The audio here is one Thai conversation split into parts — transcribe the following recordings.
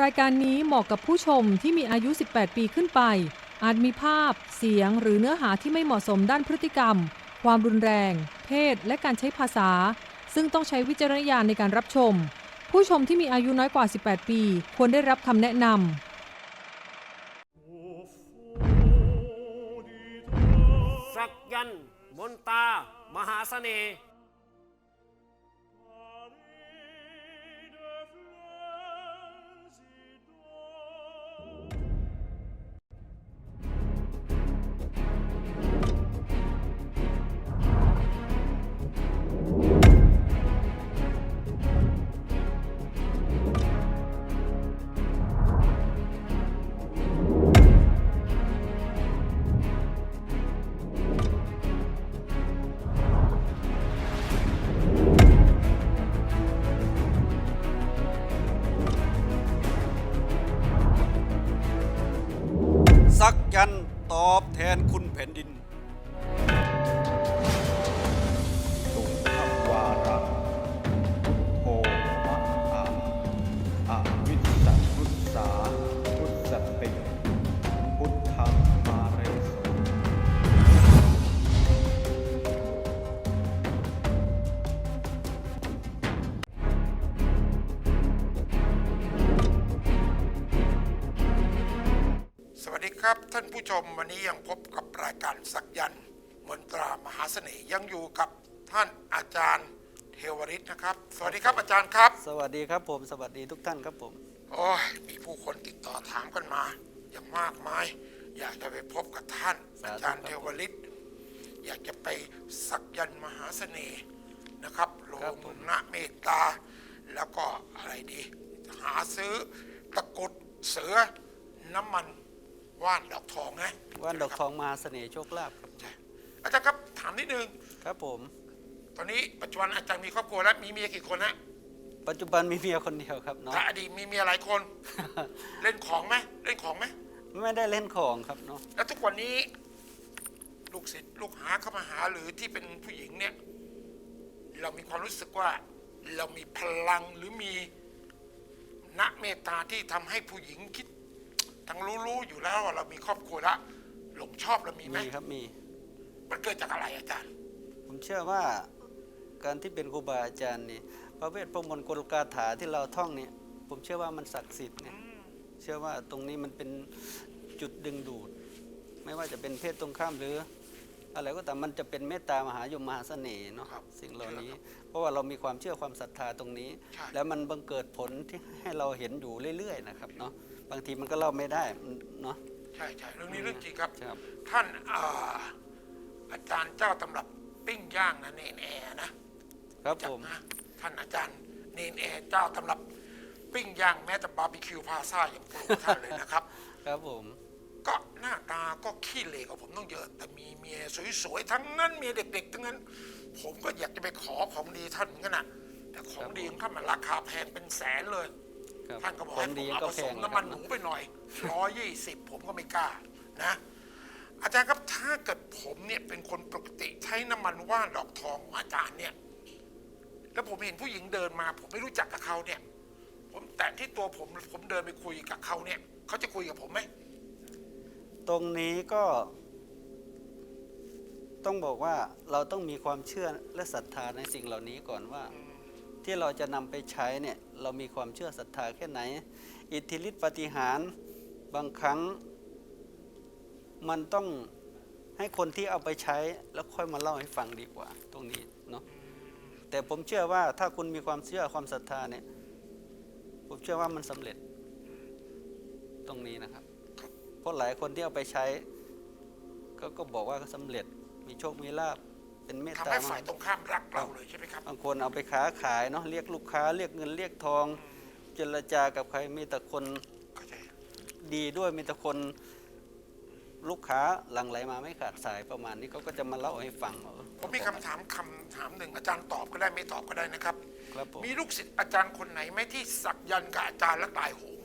รายการนี้เหมาะกับผู้ชมที่มีอายุ 18 ปีขึ้นไป อาจมีภาพ เสียงหรือเนื้อหาที่ไม่เหมาะสมด้านพฤติกรรม ความรุนแรง เพศ และการใช้ภาษา ซึ่งต้องใช้วิจารณญาณในการรับชม ผู้ชมที่มีอายุน้อยกว่า 18 ปี ควรได้รับคำแนะนำสักยันต์มนตา มหาเสน่ห์ ครับท่านผู้ชมวันนี้ยังพบกับรายการสักยันต์มนตรามหาเสน่ห์ยังอยู่กับท่านอาจารย์เทวริตนะครับ สวัสดีครับอาจารย์ครับ สวัสดีครับผม สวัสดีทุกท่านครับผม โอ้ยมีผู้คนติดต่อถามกันมาอย่างมากมาย อยากจะไปพบกับท่าน สาธุ อาจารย์เทวริตอยากจะไปสักยันต์มหาเสน่ห์นะครับโลมุนะเมตตา แล้วก็อะไรดี หาซื้อตะกรุดเสือน้ำมัน ว่านดอกทองนะว่านดอกทองมหาเสน่ห์โชคลาภครับใช่อาจารย์ครับถามนิดนึงครับผม ตอนนี้ปัจจุบันอาจารย์มีครอบครัวแล้วมีเมียกี่คนฮะปัจจุบันมีเมียคนเดียวครับเนาะแต่อดีตมีเมียหลายคน เล่นของไหมเล่นของไหมไม่ได้เล่นของครับเนาะแล้วทุกวันนี้ลูกศิษย์ลูกหาเข้ามาหาหรือที่เป็นผู้หญิงเนี่ย เรามีความรู้สึกว่าเรามีพลังหรือมีณเมตตาที่ทำให้ผู้หญิงคิด ทั้งรู้ๆอยู่แล้วว่าเรามีครอบครัวแล้วหลงชอบเรามีไหมมีครับมี มันเกิดจากอะไรอาจารย์ ผมเชื่อว่าการที่เป็นครูบาอาจารย์นี่พระเวทพระมนต์กลกาถาที่เราท่องเนี่ย ผมเชื่อว่ามันศักดิ์สิทธิ์เนี่ยเชื่อว่าตรงนี้มันเป็นจุดดึงดูด ไม่ว่าจะเป็นเพศตรงข้ามหรือ อะไรก็ตามมันจะเป็นเมตตามหายมมหาเสน่ห์เนาะครับสิ่งเหล่านี้เชื่อครับเพราะว่าเรามีความเชื่อความศรัทธาตรงนี้ใช่แล้วมันบังเกิดผลที่ให้เราเห็นอยู่เรื่อยๆนะครับเนาะ บางทีมันก็เล่าไม่ได้เนาะใช่ใช่เรื่องนี้เรื่องจริงครับ ครับ ท่านอาอาจารย์เจ้าตำรับปิ้งย่างนะเนนแอร์นะครับจัผกมนะท่านอาจารย์เนนแอร์เจ้าตำรับปิ้งย่างแม้แต่บาร์บีคิวพาซ่ายังปรุงท่านเลยนะครับ ครับผม ก็หน้าตาก็ขี้เหร่กว่าผมต้องเยอะ แต่มีเมียสวยๆทั้งนั้นเมียเด็กๆทั้งนั้น ผมก็อยากจะไปขอของดีท่านเหมือนกันนะแต่ของดีของท่านมันราคาแพงเป็นแสนเลย ครับท่านก็บอกขอให้งผดีมเอาก็ผแพสงมนะน้ำคมัรันบหมูไปหน่อยร้อยยี่สิบผมก็ไม่กล้านะ อาจารย์ครับถ้าเกิดผมเนี่ยเป็นคนปกติใช้น้ำมันว่านดอกทองของอาจารย์เนี่ย แล้วผมเห็นผู้หญิงเดินมา ผมไม่รู้จักกับเขาเนี่ย ผมแตะที่ตัวผมผมเดินไปคุยกับเขาเนี่ยเขาจะคุยกับผมไหมตรงนี้ก็ ต้องบอกว่าเราต้องมีความเชื่อและศรัทธาในสิ่งเหล่านี้ก่อนว่า ที่เราจะนำไปใช้เนี่ย เรามีความเชื่อศรัทธาแค่ไหน อิทธิฤทธิปาฏิหารย์บางครั้ง มันต้องให้คนที่เอาไปใช้แล้วค่อยมาเล่าให้ฟังดีกว่า ตรงนี้เนาะแต่ผมเชื่อว่าถ้าคุณมีความเชื่อความศรัทธาเนี่ยผมเชื่อว่ามันสำเร็จตรงนี้นะครับ เพราะหลายคนที่เอาไปใช้ ก็ก็บอกว่าสำเร็จมีโชคมีลาบ เป็นเมตทำตาให้มาฝ่ายตรงข้ามรักเราเลยใช่ไหมครับ บางคนเอาไปค้าขายเนาะเรียกลูกค้าเรียกเงินเรียกทอง เจรจากับใครมีแต่คนเข้าใจดีด้วยมีแต่คนลูกค้าหลั่งไหลมาไม่ขาดสายประมาณนี้เขาก็จะมาเล่าให้ฟังว่าเออผมมีคำถามคำถามหนึ่งอาจารย์ตอบก็ได้ไม่ตอบก็ได้นะครับ ครับผมมีลูกศิษย์อาจารย์คนไหนไหมที่สักยันต์กับอาจารย์แล้วตายโหง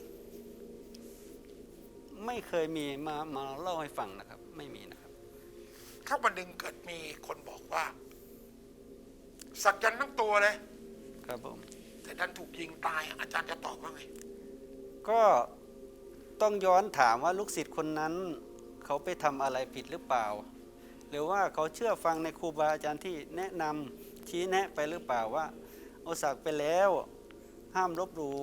ไม่เคยมีมามาเล่าให้ฟังนะครับ ไม่มีนะครับ ถ้าวันหนึ่งเกิดมีคนบอกว่า สักยันต์ทั้งตัวเลย ครับผม แต่ดันถูกยิงตายอาจารย์จะตอบว่าไง ก็ต้องย้อนถามว่าลูกศิษย์คนนั้น เขาไปทำอะไรผิดหรือเปล่า หรือว่าเขาเชื่อฟังในครูบาอาจารย์ที่แนะนำชี้แนะไปหรือเปล่าว่าเอาสักไปแล้ว ห้ามลบหลู่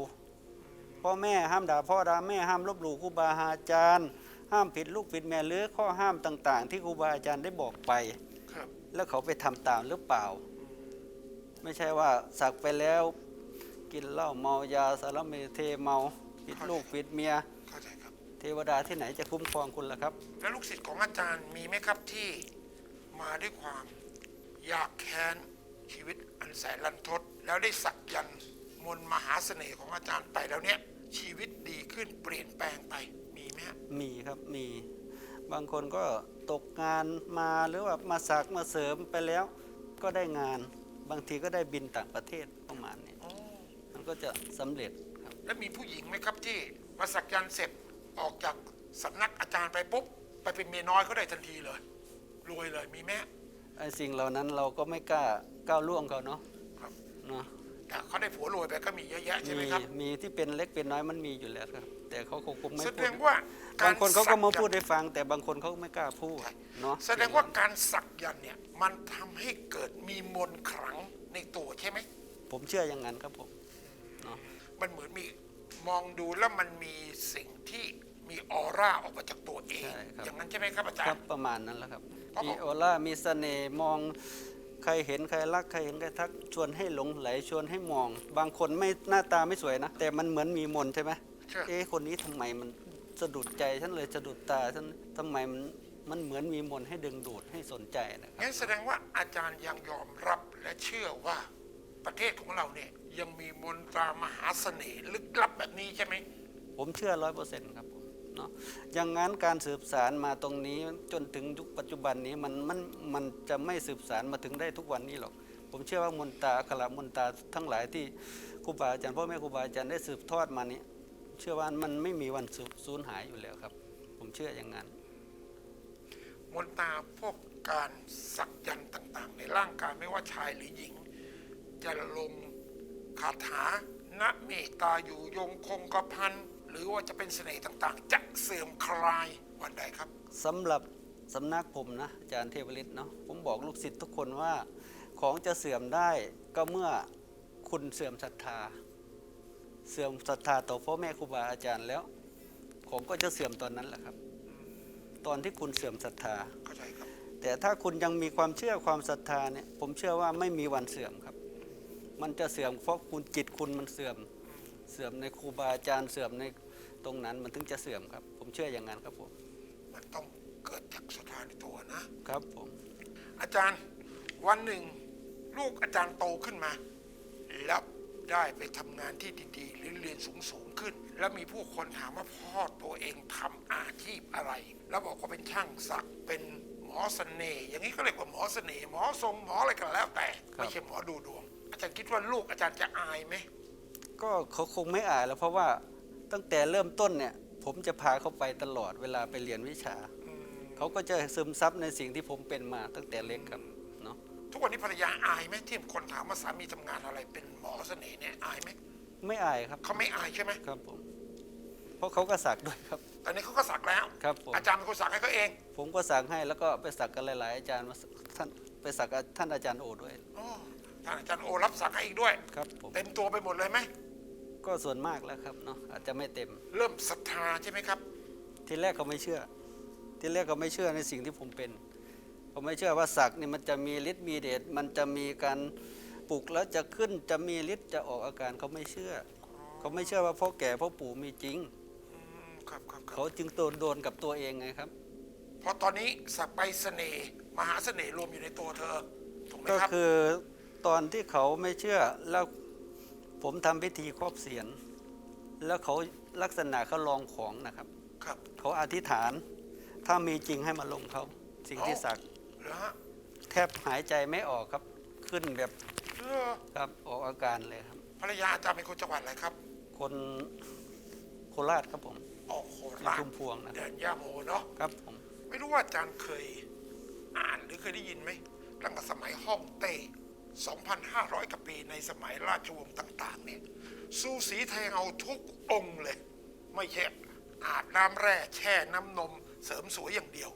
พ่อแม่ห้ามด่าพ่อด่าแม่ห้ามลบหลู่ครูบาอาจารย์ ห้ามผิดลูกผิดแม่หรือข้อห้ามต่าง ๆ ที่ครูบาอาจารย์ได้บอกไป ครับแล้วเขาไปทำตามหรือเปล่า ไม่ใช่ว่าสักไปแล้ว กินเหล้าเมายาสารเมเทเมาผิดลูกผิดเมีย เข้าใจครับ เทวดาที่ไหนจะคุ้มครองคุณล่ะครับ แล้วลูกศิษย์ของอาจารย์มีไหมครับที่มาด้วยความอยากแค้นชีวิตอันแสนรันทด แล้วได้สักยันต์มนต์มหาเสน่ห์ของอาจารย์ไปแล้วเนี่ยชีวิตดีขึ้นเปลี่ยนแปลงไปมี ไหมฮะมีครับมีบางคนก็ตกงานมาหรือว่ามาสักมาเสริมไปแล้วก็ได้งานบางทีก็ได้บินต่างประเทศประมาณนี้อ๋อมันก็จะสำเร็จครับแล้วมีผู้หญิงไหมครับที่มาสักยันต์เสร็จออกจากสำนักอาจารย์ไปปุ๊บ ไปเป็นเมียน้อยเขาได้ทันทีเลย รวยเลยมีไหมฮะ ไอ้สิ่งเหล่านั้นเราก็ไม่กล้าก้าวล่วงเขาเนาะครับ เนาะ แต่เขาได้ผัวรวยไปก็มีเยอะแยะใช่ไหมมีครับมีที่เป็นเล็กเป็นน้อยมันมีอยู่แล้วครับ แต่เขาคงไม่แสพูดดงว่าบางคนเขาก็มาสัยัพูดนต์ให้ฟัง แต่บางคนเขาไม่กล้าพูดใช่เนาะแสดงว่าการสักยันต์เนี่ยมันทำให้เกิดมีมนต์ขลังในตัวใช่ไหม ผมเชื่ออย่างนั้นครับผมเนาะมันเหมือนมีมองดูแล้วมันมีสิ่งที่มีออร่าออกมาจากตัวเอง อย่างนั้นใช่ไหมครับอาจาครรับย์ ประมาณนั้นแหละครับเพราะมีผมโอล่ามีเสน่ห์มอง ใครเห็นใครรักใครเห็นใครทักชวนให้หลงไหลชวนให้มอง บางคนไม่หน้าตาไม่สวยนะ แต่มันเหมือนมีมนต์ใช่ไหมใช่เอ๊ะคนนี้ทำไมมันสะดุดใจฉันเลยสะดุดตาฉันทำไมมันมันเหมือนมีมนต์ให้ดึงดูดให้สนใจนะครับงั้นแสดงว่าอาจารย์ยังยอมรับและเชื่อว่าประเทศของเราเนี่ยยังมีมนตรามหาเสน่ห์ลึกลับแบบนี้ใช่ไหม ผมเชื่อร้อยเปอร์เซ็นต์ครับผม เนาะอย่างนั้นการสืบสารมาตรงนี้จนถึงยุคปัจจุบันนี้มันมันมันจะไม่สืบสารมาถึงได้ทุกวันนี้หรอก ผมเชื่อว่ามนตาอักขระมนตาทั้งหลายที่ครูบาอาจารย์พ่อแม่ครูบาอาจารย์ได้สืบทอดมานี้ เชื่อว่ามันไม่มีวันสูญสูญหายอยู่แล้วครับ ผมเชื่ออย่างนั้น มนตาพวกการสักยันต์ต่าง ๆ ในร่างกายไม่ว่าชายหรือหญิง จะลงคาถานะเมตตาอยู่ยงคงกระพัน หรือว่าจะเป็นเสน่ห์ต่างๆ จะเสื่อมคลายวันใดครับ สำหรับสำนักผมนะอาจารย์เทวฤทธิ์เนาะผมบอกลูกศิษย์ทุกคนว่า ของจะเสื่อมได้ก็เมื่อคุณเสื่อมศรัทธา เสื่อมศรัทธาต่อพ่อแม่ครูบาอาจารย์แล้ว ของก็จะเสื่อมตอนนั้นแหละครับ ตอนที่คุณเสื่อมศรัทธา เข้าใจครับ แต่ถ้าคุณยังมีความเชื่อความศรัทธาเนี่ยผมเชื่อว่าไม่มีวันเสื่อมครับ มันจะเสื่อมเพราะคุณจิตคุณมันเสื่อม เสื่อมในครูบาอาจารย์เสื่อมใน ตรงนั้นมันถึงจะเสื่อมครับ ผมเชื่ออย่างนั้นครับผม มันต้องเกิดจากศรัทธาในตัวนะ ครับผม อาจารย์วันหนึ่งลูกอาจารย์โตขึ้นมา แล้วได้ไปทำงานที่ดีๆ หรือเรียนสูงๆขึ้น แล้วมีผู้คนถามว่าพ่อตัวเองทำอาชีพอะไร แล้วบอกว่าเป็นช่างศักดิ์เป็นหมอเสน่ห์อย่างนี้ก็เรียกว่าหมอเสน่ห์หมอทรงหมออะไรกันแล้วแต่ไม่ใช่หมอดูดวง อาจารย์คิดว่าลูกอาจารย์จะอายไหมก็เขาคงไม่อายแล้วเพราะว่า ตั้งแต่เริ่มต้นเนี่ย ผมจะพาเขาไปตลอดเวลาไปเรียนวิชา เขาก็จะซึมซับในสิ่งที่ผมเป็นมาตั้งแต่เล็กครับเนาะทุกวันนี้ภรรยาอายไหมที่คนถามว่าสามีทำงานอะไรเป็นหมอเสน่ห์เนี่ยอายไหมไม่อายครับเขาไม่อายใช่ไหมครับผม เพราะเขาก็สักด้วยครับตอนนี้เขาก็สักแล้ว ครับผม อาจารย์เป็นคนสักให้เขาเองผมก็สักให้แล้วก็ไปสักกันหลาย ๆ อาจารย์มาท่านไปสักกับท่านอาจารย์โอด้วยอ๋อท่านอาจารย์โอรับสักให้อีกด้วย ครับผม เต็มตัวไปหมดเลยไหม ก็ส่วนมากแล้วครับเนาะอาจจะไม่เต็ม เริ่มศรัทธาใช่ไหมครับ ทีแรกเขาไม่เชื่อ ทีแรกเขาไม่เชื่อในสิ่งที่ผมเป็นเขาไม่เชื่อว่าสักนี่มันจะมีฤทธิ์มีเดชมันจะมีการปลุกแล้วจะขึ้นจะมีฤทธิ์จะออกอาการเขาไม่เชื่อ เขาไม่เชื่อว่าพ่อแก่พ่อปู่มีจริงอืมครับครับครัเขาบจึงโดนโดนกับตัวเองไงครับ เพราะตอนนี้สักไปเสน่ห์มหาเสน่ห์รวมอยู่ในตัวเธอถูกไหมก็ครับคือตอนที่เขาไม่เชื่อแล้ว ผมทำพิธีครอบเสียน แล้วเขาลักษณะเขาลองของนะครับ ครับเขาอธิษฐาน ถ้ามีจริงให้มาลงเขา สิ่งที่สักเหรอฮะแทบหายใจไม่ออกครับ ขึ้นแบบเออครับออกอาการเลยครับ ภรรยาอาจารย์เป็นคนจังหวัดอะไรครับคนโคราชครับผมออกโคอยู่ราชชุมพวงนะเดินย่าโมเนาะ ครับผม ไม่รู้ว่าอาจารย์เคยอ่านหรือเคยได้ยินไหมตั้งแต่สมัยฮ่องเต้ 2,500กว่าปีในสมัยราชวงศ์ต่างๆเนี่ยสู้สีไทยเอาทุกองค์เลย ไม่ใช่อาบน้ำแร่แช่น้ำนมเสริมสวยอย่างเดียว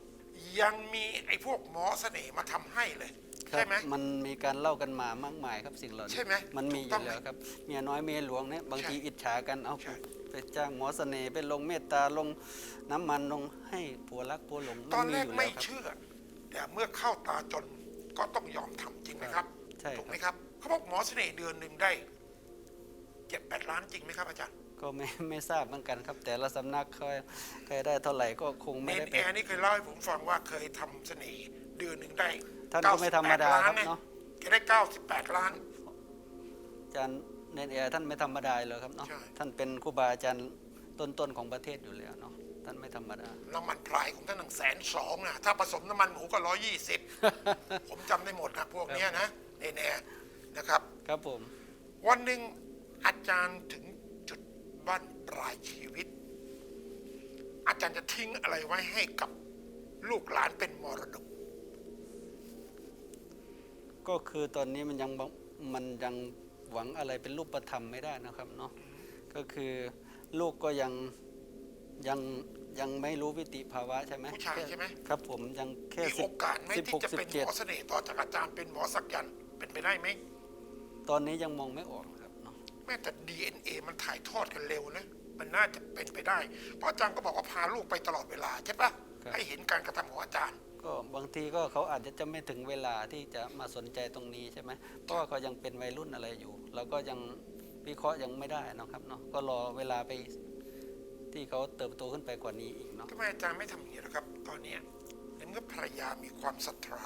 ยังมีไอ้พวกหมอเสน่ห์มาทำให้เลยครับใช่ไหมมันมีการเล่ากันมามากมายครับสิ่งเหล่านี้ใช่ไหมมันมีอถูกต้อยู่งแล้วครับเมียน้อยเมียหลวงเนี่ยบางใช่ทีอิจฉากันเอาใช่ไปจ้างหมอเสน่ห์ไปลงเมตตาลงน้ำมันลงให้ผัวรักผัวหลงตอนแรกยู่ไม่ล้วครับเชื่อ แต่เมื่อเข้าตาจนก็ต้องยอมทำจริงไหมครับ ใช่ครับถูกไหมครับเขาบอกหมอเสน่ห์เดือนหนึ่งได้เจ็ดแปดล้านจริงไหมครับอาจารย์ ก็ไม่ไม่ทราบเหมือนกันครับ แต่ละสำนักเคยเคยได้เท่าไหร่ก็คงเนไม่ได้นไปแอร์นี่เคยเล่าให้ผมฟังว่าเคยทำเสน่ห์เดือนหนึ่งได้ท่านก็ไม่ธรรมดา98ล้ครับเนี่ยเนาะแกได้เก้าสิบแปดล้าน อาจารย์เนนแอร์ท่านไม่ธรรมดาเลยครับเนาะใช่ ท่านเป็นครูบาอาจารย์ต้นๆของประเทศอยู่แล้วเนาะท่านไม่ธรรมดา น้ำมันพรายของท่านหนึ่งแสนสองนะถ้าผสมน้ำมันหมูก็ร้อยี่สิบผมจำได้หมดนะพวกเนี้ยนะ เนนแอร์นะครับ ครับผม วันหนึ่งอาจารย์ถึงจุดบั้นปลายชีวิต อาจารย์จะทิ้งอะไรไว้ให้กับลูกหลานเป็นมรดก ก็คือตอนนี้มันยังบมันยังหวังอะไรเป็นรูปธรรมไม่ได้นะครับเนาะก็คือลูกก็ยังยังยังไม่รู้วิติภาวะใช่ไหมผู้ชายใช่ไหม ครับผมยังแค่มีสิโอบกาสไหมสิบที่หกจะสิบเป็นหเจ็ดมอเสน่ห์ต่อจากอาจารย์เป็นหมอสักยันต์ เป็นไปได้ไหมตอนนี้ยังมองไม่ออกครับเนาะแม้แต่ DNA มันถ่ายทอดกันเร็วนะมันน่าจะเป็นไปได้ เพราะอาจารย์ก็บอกว่าพาลูกไปตลอดเวลาใช่ปะให้เห็นการกระทำของอาจารย์ ก็บางทีก็เขาอาจจะจะไม่ถึงเวลาที่จะมาสนใจตรงนี้ใช่ไหมเพราะว่าเขายังเป็นวัยรุ่นอะไรอยู่ เราก็ยังวิเคราะห์ยังไม่ได้เนาะครับเนาะก็รอเวลาไปที่เขาเติบโตขึ้นไปกว่านี้อีกเนาะ ทำไมอาจารย์ไม่ทำอย่างนี้ล่ะครับ ตอนเนี้ยในเมื่อภรรยามีความศรัทธา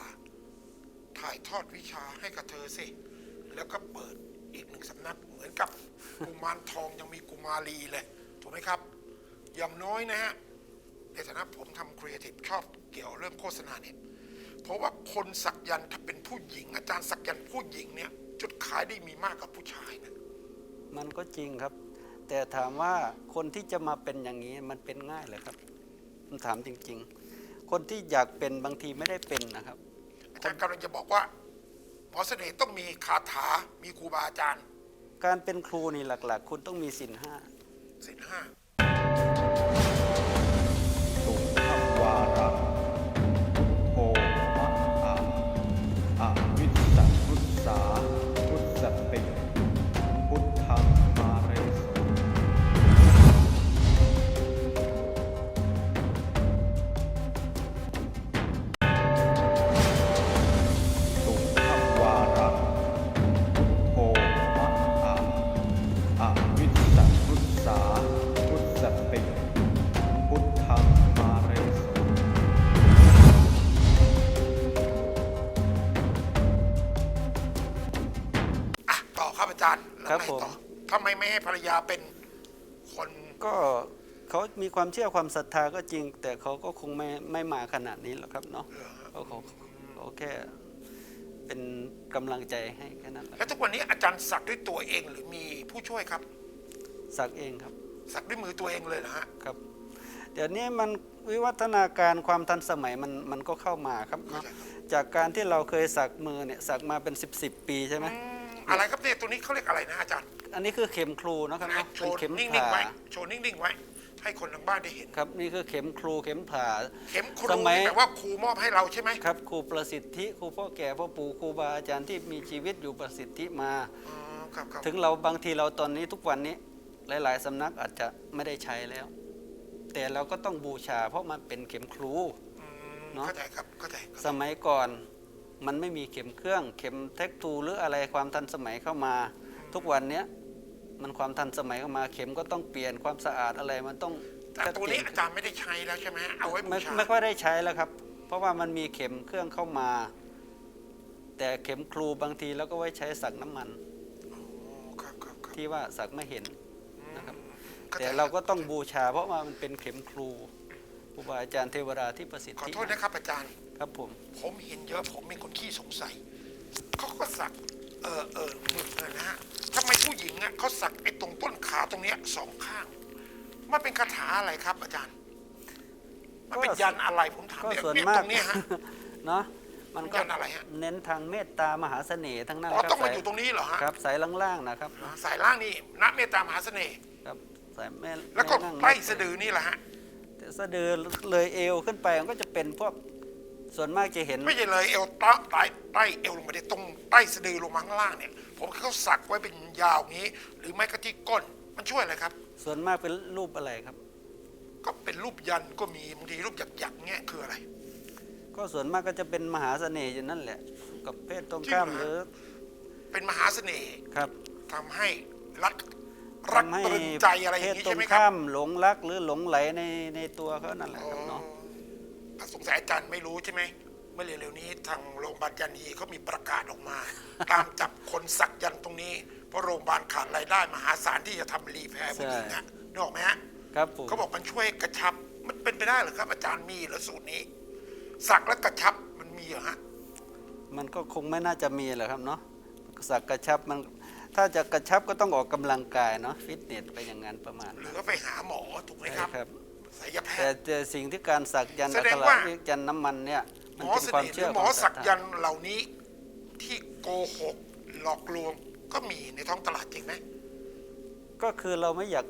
ถ่ายทอดวิชาให้กับเธอสิ แล้วก็เปิดอีกหนึ่งสำนักเหมือนกับกุมารทองยังมีกุมารีเลย ถูกไหมครับ อย่างน้อยนะฮะ ในฐานะผมทำครีเอทีฟชอบเกี่ยวเรื่องโฆษณาเนี่ย เพราะว่าคนสักยันถ้าเป็นผู้หญิง อาจารย์สักยันผู้หญิงเนี่ย จุดขายได้มีมากกว่าผู้ชายนะ มันก็จริงครับ แต่ถามว่าคนที่จะมาเป็นอย่างนี้มันเป็นง่ายเลยครับผมถามจริง ๆ คนที่อยากเป็นบางทีไม่ได้เป็นนะครับ จารย์กำลังจะบอกว่าหมอเสน่ห์ต้องมีคาถา มีครูบาอาจารย์ การเป็นครูนี่หลัก ๆ คุณต้องมีศีลห้าสินห้า ภรรยาเป็นคนก็เขามีความเชื่อความศรัทธาก็จริง แต่เขาก็คงไม่ไม่มาขนาดนี้หรอกครับเนาะเขาเขาเขาแค่เป็นกำลังใจให้แค่นั้นแหละแล้วทุกวันนี้อาจารย์สักด้วยตัวเองหรือมีผู้ช่วยครับ สักเองครับ สักด้วยมือตัวเองเลยนะฮะครับ เดี๋ยวนี้มันวิวัฒนาการความทันสมัยมันมันก็เข้ามาครับเนาะจากการที่เราเคยสักมือเนี่ยสักมาเป็น 10บสปีใช่ไหม อืมอะไรครับเนี่ยตัวนี้เขาเรียกอะไรนะอาจารย์อันนี้คือเข็มครูนะครับนะเนาะโชเป็นว์เข็มนิ่งผ่าๆไว้โชว์นิ่งๆไว้ ให้คนทางบ้านได้เห็น ครับนี่คือเข็มครูเข็มผ่า เข็มครูสมัย นี่แปลว่าครูมอบให้เราใช่ไหม ครับครูประสิทธิครูพ่อแก่พ่อปู่ครูบาอาจารย์ที่มีชีวิตอยู่ประสิทธิมา อ๋อครับครับถึงเราบางทีเราตอนนี้ทุกวันนี้หลาย ๆ สำนักอาจจะไม่ได้ใช้แล้ว แต่เราก็ต้องบูชาเพราะมันเป็นเข็มครู อืมเนอะ เข้าใจครับเข้าใจเข้าใจสมัยก่อน มันไม่มีเข็มเครื่อง เข็มเทคทูหรืออะไรความทันสมัยเข้ามา ทุกวันเนี้ยมันความทันสมัยเข้ามาเข็มก็ต้องเปลี่ยนความสะอาดอะไรมันต้องแต่ตัวนี้อาจารย์ไม่ได้ใช้แล้วใช่ไหมเอาไว้บูไม่ชาไม่ค่อยได้ใช้แล้วครับ เพราะว่ามันมีเข็มเครื่องเข้ามา แต่เข็มครูบางทีเราก็ไว้ใช้สักน้ำมันอ๋อครับครับครับที่ว่าสักไม่เห็น นะครับข้ใจแต่เราก็ต้องบูชา เพราะว่ามันเป็นเข็มครู ครูบาอาจารย์เทวดาที่ประสิทขอธิโทษนะครับอาจารย์ ครับผม ผมเห็นเยอะผมเป็นคนขี้สงสัยเขาก็สักเออเออหมึกเลยนะฮะทำไมผู้หญิงอะเขาสักไอ้ตรงต้นขาตรงเนี้ยสองข้าง มันเป็นคาถาอะไรครับ อาจารย์ มันเป็นยันอะไรผมถามก็เนี่ยส่วนเนี่ยมาตกรงเนี้ยฮะ เนาะมันก็ยันอะไรฮะ เน้นทางเมตตามหาเสน่ห์ทั้งนั้นอ๋อครับต้องมาสายอยู่ตรงนี้เหรอฮะครับสายล่างๆนะครับ สายล่างนี่นักเมตตามหาเสน่ห์ครับสายแม่แล้วก็ม่นั่งใต้สะดือนี่แหละฮะแต่ สะดือเลยเอวขึ้นไปมันก็จะเป็นพวกส่วนมากจะเห็น ไม่ใช่เลยเอวใต้ใต้ใต้เอวลงมาเนี่ยตรงใต้สะดือลงมาข้างล่างเนี่ย ผมเขาสักไว้เป็นยาวอย่างนี้ หรือไม่ก็ที่ก้นมันช่วยอะไรครับ ส่วนมากเป็นรูปอะไรครับ ก็เป็นรูปยันต์ก็มีบางทีรูปหยักๆเงี้ยคืออะไร ก็ส่วนมากก็จะเป็นมหาเสน่ห์อยู่นั่นแหละ กับเพศตรงข้ามจริงหเหรอรือเป็นมหาเสน่ห์ครับทำให้รัก รักทำให้ตรึงใจอะไรอเพย่าศงนี้ตรใช่งไหมครับ ข้ามหลงรักหรือหลงไหลในในตัวเขานั่นแหละอ๋อครับเนาะ อะสงสัยอาจารย์ไม่รู้ใช่ไหม เมื่อเร็วๆนี้ทางโรงพยาบาลยันฮีเขามีประกาศออกมา ตามจับคนสักยันต์ตรงนี้ เพราะโรงพยาบาลขาดรายได้มหาศาลที่จะทำรีแพร์ผู้หญิงอะนึกออกไหมฮะครับผมเขาบอกมันช่วยกระชับ มันเป็นไปได้เหรือครับ อาจารย์มีเหรือสูตรนี้ สักแล้วกระชับมันมีเหรอฮะ มันก็คงไม่น่าจะมีแหละครับเนาะสักกระชับมัน ถ้าจะกระชับก็ต้องออกกำลังกายเนาะฟิตเนสไปอย่างนั้นประมาณหรืนั้อนก็ไปหาหมอถูกไหมครับครับศัลยแพแต่ทย์แต่สิ่งที่การสักยันต์แสอัดคงระว่าเรียกยันต์น้ำมันเนี่ยหมัมนอเป็นเสความน่ห์หรืเชื่ออหมอความศสัรักทธายันต์เหล่านี้ที่โกหกหลอกลวงก็มีในท้องตลาดจริงไหมก็คือเราไม่อยาก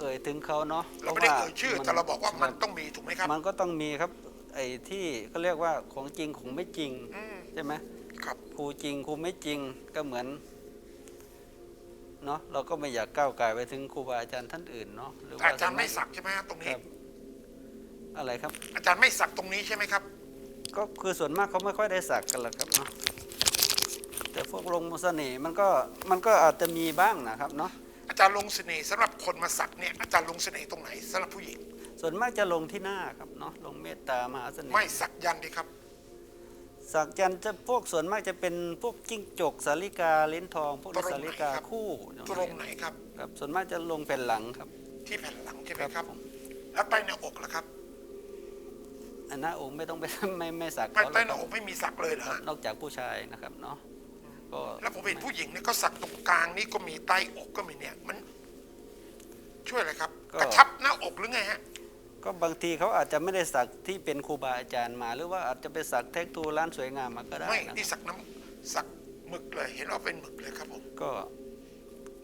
เอ่ยถึงเขาเนาะเราไม่ได้พะว่เอ่ยชื่อแต่เราบอกว่ามันต้องมีถูกไหมครับ มันก็ต้องมีครับไอ้ที่เขาเรียกว่าของจริงของไม่จริงอืมใช่ไหมครับครูจริงครูไม่จริงก็เหมือน เนาะเราก็ไม่อยากก้าวไก่ายไปถึงครูบาอาจารย์ท่านอื่นเนาะหรือแต่ว่าอาจารย์ไม่สักใช่ไหมฮะตรงคนี้ รับ อะไรครับ อาจารย์ไม่สักตรงนี้ใช่ไหมครับ ก็คือส่วนมากเขาไม่ค่อยได้สักกันหรอกครับเนาะแต่พวกลงเสน่ห์มันก็มันก็อาจจะมีบ้างนะครับเนาะอาจารย์ลงเสน่ห์สำหรับคนมาสักเนี่ยอาจารย์ลงเสน่ห์ตรงไหนสำหรับผู้หญิง ส่วนมากจะลงที่หน้าครับเนาะลงเมตตามหาเสน่ห์ไม่สักยันต์ดีครับ สักยันต์จะพวกส่วนมากจะเป็นพวกจิ้งจกสาลิกาลิ้นทอง พวกตรงไหนสาลิกาครับคู่ตรงไหนครับครับ ส่วนมากจะลงแผ่นหลังครับ ที่แผ่นหลังใช่ไหมครับครับผมแล้วใต้หน้าอกล่ะครับอันหน้าอกไม่ต้องไปไม่ไม่สักใต้เขาใต้หหรน้าอกอกไม่มีสักเลยเหรอครับฮะนอกจากผู้ชายนะครับเนาะก็แล้วผมเห็นผู้หญิงเนี่ยก็สักตรงกลางนี่ก็มีใต้อกก็มีเนี่ยมัน ช่วยอะไรครับ กระชับหน้าอกหรือไงฮะ ก็บางทีเขาอาจจะไม่ได้สักที่เป็นครูบาอาจารย์มา หรือว่าอาจจะไปสักเทคทูร้านสวยงามมาก็ได้ไม่นะนี่สักน้ำสักหมึกเลยเห็นว่าเป็นหมึกเลยครับผมก็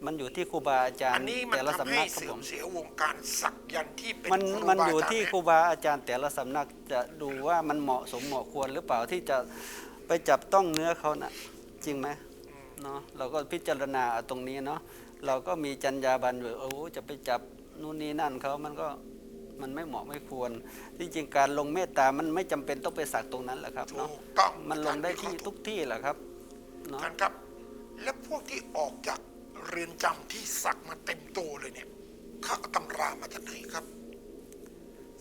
มันอยู่ที่ครูบาอาจารอันย์นี้มันแต่ละทำสำให้นักครับเสื่ผอมม เสียวงการสักยันต์ที่เป็นมันครูมันบาอยู่อาจารที่ย์ครูบาอาจารย์แต่ละสำนักจะดูว่ามันเหมาะสมเหมาะควรหรือเปล่าที่จะไปจับต้องเนื้อเขาน่ะจริงไหมเนาะเราก็พิจารณาเอาตรงนี้เนาะเราก็มีจรรยาบรรณอยู่โอ้โหจะไปจับนู่นนี่นั่นเขามันก็ มันไม่เหมาะไม่ควรที่จริงการลงเมตตา มันไม่จำเป็นต้องไปสักตรงนั้นแหละครับถูเนาะกต้องมันลงได้อาจารย์ที่วิเคราะห์ทุกที่แหละครับเนาะท่านครับ แล้วพวกที่ออกจากเรือนจำที่สักมาเต็มตัวเลยเนี่ยเขาเอาตำรามาจากไหนครับ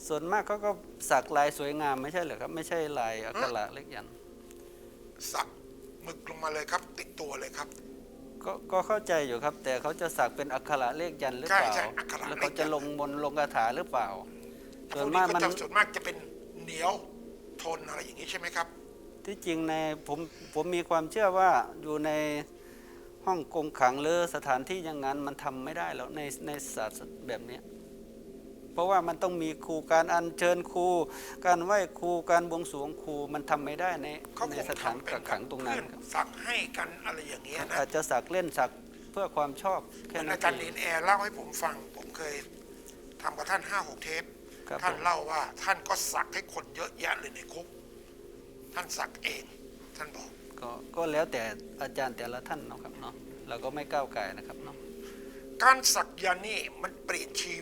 ส่วนมากเขาก็สักลายสวยงามไม่ใช่เหรอครับ ไม่ใช่ลายอักขระเล็กยันต์สักหมึกลงมาเลยครับ ติดตัวเลยครับ ก็ก็เข้าใจอยู่ครับ แต่เขาจะสักเป็นอักขระเลขยันต์หรือเปล่า ใช่ใช่อักขระเลขยันต์ แล้วเขาจะลงมนต์ลงคาถาหรือเปล่าพส่ววนกมานี้กก็มันจะส่วนมากจะเป็นเหนียวทนอะไรอย่างนี้ใช่ไหมครับที่จริงในผมผมมีความเชื่อว่าอยู่ในห้องกงขังหรือสถานที่อย่างนั้นมันทำไม่ได้แล้วในในศาสตร์แบบเนี้ย เพราะว่ามันต้องมีครูการอัญเชิญครู การไหว้ครูการบวงสรวงครูมันทำไม่ได้ในเขาในคงสถานทำเป็กักขังตรงนั้นเพื่อครับสักให้กันอะไรอย่างเงี้ยนะอาจจะสักเล่นสักเพื่อความชอบเหแค่มือนนั้อานจารย์เอเนงนแอร์เล่าให้ผมฟัง ผมเคยทำกับท่านห้าหกเทปครับท่านผมเล่าว่าท่านก็สักให้คนเยอะแยะเลยในคุก ท่านสักเอง ท่านบอกก็ก็แล้วแต่อาจารย์แต่ละท่านเนาะครับเนาะเราก็ไม่ก้าวไก่ายนะครับเนาะการสักยันต์นี่มันเปลี่ยนชี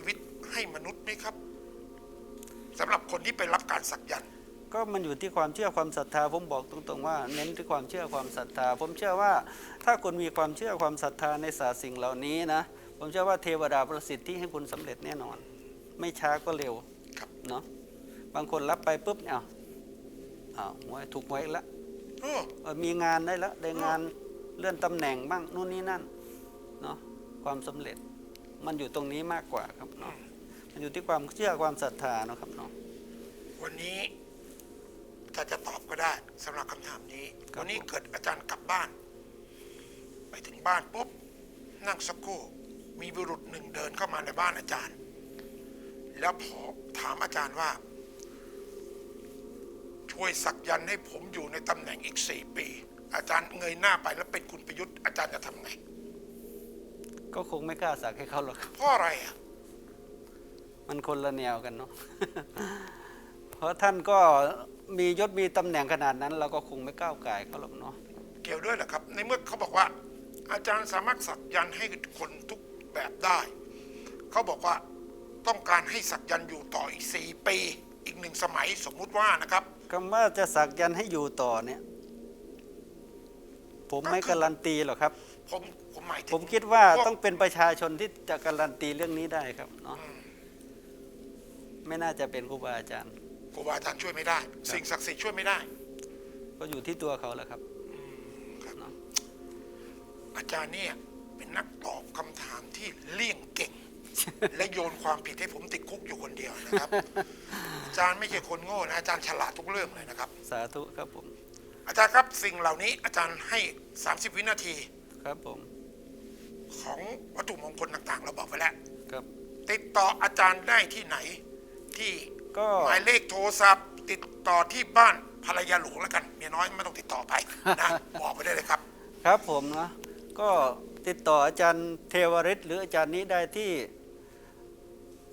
สำหรับคนที่ไปรับการสักยันต์ก็มันอยู่ที่ความเชื่อความศรัทธาผมบอกตรงๆว่า เน้นที่ความเชื่อความศรัทธา ผมเชื่อว่าถ้าคุณมีความเชื่อความศรัทธาในศาสตร์สิ่งเหล่านี้นะ ผมเชื่อว่าเทวดาประสิทธิ์ที่ให้คุณสำเร็จแน่นอน ไม่ช้าก็เร็วครับเนาะบางคนรับไปปุ๊บเนี่ยอ้าวหวยถูกหวยอีกแล้วเออเออมีงานได้แล้วได้งานเลื่อนตำแหน่งบ้างนู่นนี่นั่นเนาะความสำเร็จมันอยู่ตรงนี้มากกว่าครับเนาะมัน อยู่ที่ความเชื่อความศรัทธาเนาะครับเนาะวันนี้ถ้าจะตอบก็ได้สำหรับคำถามนี้ ครับ วันนี้ผมเกิดอาจารย์กลับบ้าน ไปถึงบ้านปุ๊บ นั่งสักครู่ มีบุรุษหนึ่งเดินเข้ามาในบ้านอาจารย์ แล้วพอถามอาจารย์ว่า ช่วยสักยันต์ให้ผมอยู่ในตำแหน่งอีกสี่ปี อาจารย์เงยหน้าไปแล้วเป็นคุณประยุทธ์อาจารย์จะทำไงก็คงไม่กล้าสักให้เขาหรอกครับเพราะอะไรอะ มันคนละแนวกันเนาะเพราะท่านก็มียศมีตำแหน่งขนาดนั้น เราก็คงไม่ก้าวไก่ายเขาหรอกเนาะเกี่ยวด้วยเหรอครับ ในเมื่อเขาบอกว่า อาจารย์สามารถสักยันต์ให้คนทุกแบบได้ เขาบอกว่าต้องการให้สักยันต์อยู่ต่ออีกสี่ปี อีกหนึ่งสมัยสมมุติว่านะครับคำว่าจะสักยันต์ให้อยู่ต่อเนี่ย ผมไม่การันตีหรอกครับ ผมผมหมายถึงผมคิดว่าพกต้องเป็นประชาชนที่จะการันตีเรื่องนี้ได้ครับเนาะ ไม่น่าจะเป็นครูบาอาจารย์ ครูบาอาจารย์ช่วยไม่ได้ สิ่งศักดิ์สิทธิ์ช่วยไม่ได้ ก็อยู่ที่ตัวเขาแหละครับ อาจารย์เนี่ยเป็นนักตอบคำถามที่เลี่ยงเก่ง และโยนความผิดให้ผมติดคุกอยู่คนเดียวนะครับ อาจารย์ไม่ใช่คนโง่นะอาจารย์ฉลาดทุกเรื่องเลยนะครับ สาธุครับผม อาจารย์ครับสิ่งเหล่านี้อาจารย์ให้ 30 วินาทีครับผม ของวัตถุมงคลต่างๆ เราบอกไปแล้ว ครับ ติดต่ออาจารย์ได้ที่ไหน ที่ก็ หมายเลขโทรศัพท์ ติดต่อที่บ้านภรรยาหลวงแล้วกันเมียน้อยไม่ต้องติดต่อไปนะ บอกไปได้เลยครับ ครับผมเนาะก็ติดต่ออาจารย์เทวริศหรืออาจารย์นี้ได้ที่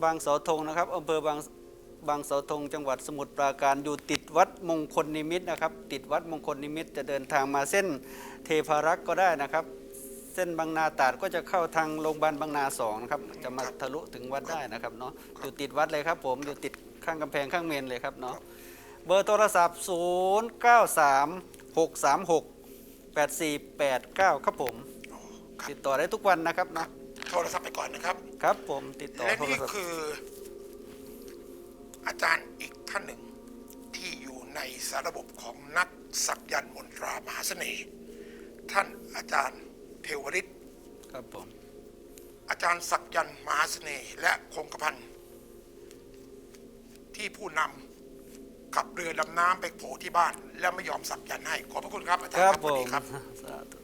บางเสาธงนะครับอำเภอบางบางเสาธงจังหวัดสมุทรปราการอยู่ติดวัดมงคลนิมิตนะครับ ติดวัดมงคลนิมิตจะเดินทางมาเส้นเทพารักษ์ก็ได้นะครับ เส้นบางนาตราดก็จะเข้าทางโรงพยาบาลบางนาสองนะครับ จะมาทะลุถึงวัดได้นะครับเนาะอยู่ติดวัดเลยครับผมอยู่ติดข้างกำแพงข้างเมนเลยครับเนาะเบอร์โทรศัพท์ 0 9 3 6 3 6 8489 ครับผม ติดต่อได้ทุกวันนะครับเนาะโทรศัพท์ไปก่อนนะครับ ครับผมติดต่อและโทรนี่ศัพท์คือ อาจารย์อีกท่านหนึ่ง ที่อยู่ในสารบบของนักสักยันต์มนตรามหาเสน่ห์ท่านอาจารย์ เทวริศครับผม อาจารย์สักยันต์มหาเสน่ห์และคงกระพันที่ผู้นำขับเรือดำน้ำไปโผล่ที่บ้าน แล้วไม่ยอมสักยันต์ให้ ขอบพระคุณครับอาจารคย์รับครับผสวัสมดีครับ สาธุ